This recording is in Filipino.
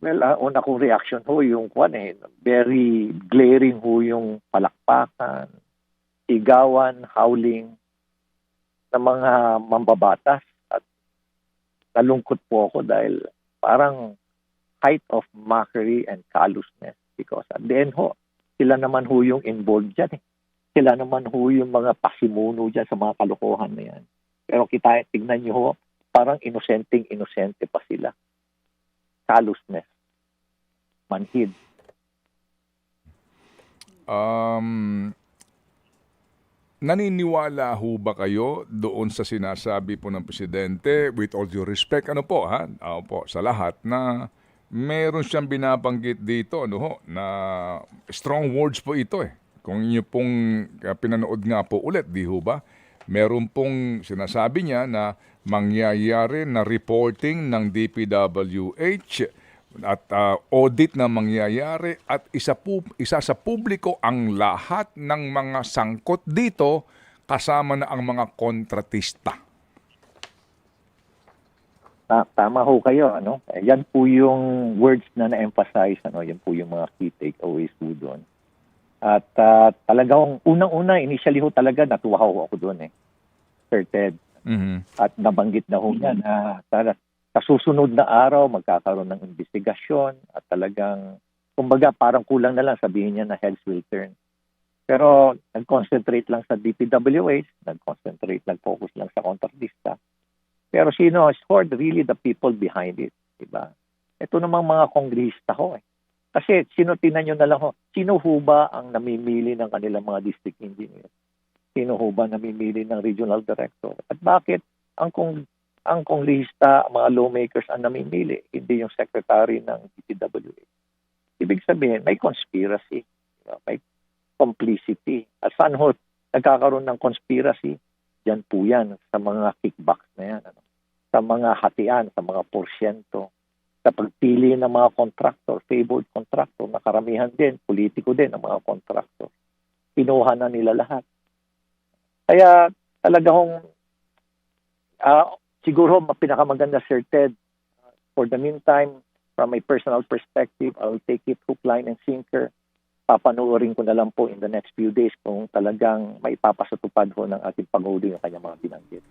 Well, ah, una kong reaction ho yung kwan eh, very glaring ho yung palakpakan, sigawan, howling ng mga mambabatas at nalungkot po ako dahil parang height of mockery and callousness because at the end ho, sila naman ho yung involved dyan eh. Sila naman ho yung mga pasimuno dyan sa mga kalokohan na yan. Pero kita, tignan nyo ho, parang inosenteng inosente pa sila. Callousness. Manhid. Um, naniniwala ho ba kayo doon sa sinasabi po ng Presidente, with all due respect, ano po ha, ah, po, sa lahat, na meron siyang binabanggit dito, ano ho, na strong words po ito eh. Kung inyo pong ah, pinanood nga po ulit, di ho ba? Meron pong sinasabi niya na mangyayari na reporting ng DPWH at ah, audit na mangyayari at isa, pu- isa sa publiko ang lahat ng mga sangkot dito kasama na ang mga kontratista. Ta- tama ho kayo, ano? Eh, Yan po yung words na na-emphasize, ano? Yan po yung mga key takeaways po doon. At ah, talagang unang-una, initially ho talaga natuwa ho ako doon eh. Sir Ted. Mhm. At nabanggit na ho niya na sa, sa susunod na araw magkakaroon ng investigasyon at talagang, kumbaga parang kulang na lang sabihin niya na heads will turn. Pero nag-concentrate lang sa DPWH, nag-concentrate, nag-focus lang sa kontratista. Pero sino the, really the people behind it, di ba? Ito namang mga kongrehista ho eh. Kasi sino tinan nyo na lang ho, sino ho ba ang namimili ng kanilang mga district engineer? Sino ho ba namimili ng regional director? At bakit ang kong ang kongrehista, ang mga lawmakers ang namimili, hindi yung secretary ng DPWH? Ibig sabihin, may conspiracy, may complicity. At saan ho nagkakaroon ng conspiracy? Yan po yan sa mga kickbacks na yan. Ano? Sa mga hatian, sa mga porsyento, sa pagpili ng mga contractor, favored contractor, na karamihan din, politiko din ang mga contractor. Pinuha na nila lahat. Kaya talaga hong ah, siguro pinakamaganda Sir Ted, uh, for the meantime, from my personal perspective, I'll take it hook, line, and sinker. Papanoorin ko na lang po in the next few days kung talagang may papasatupad ho ng ating Pangulo yung kanyang mga binanggit.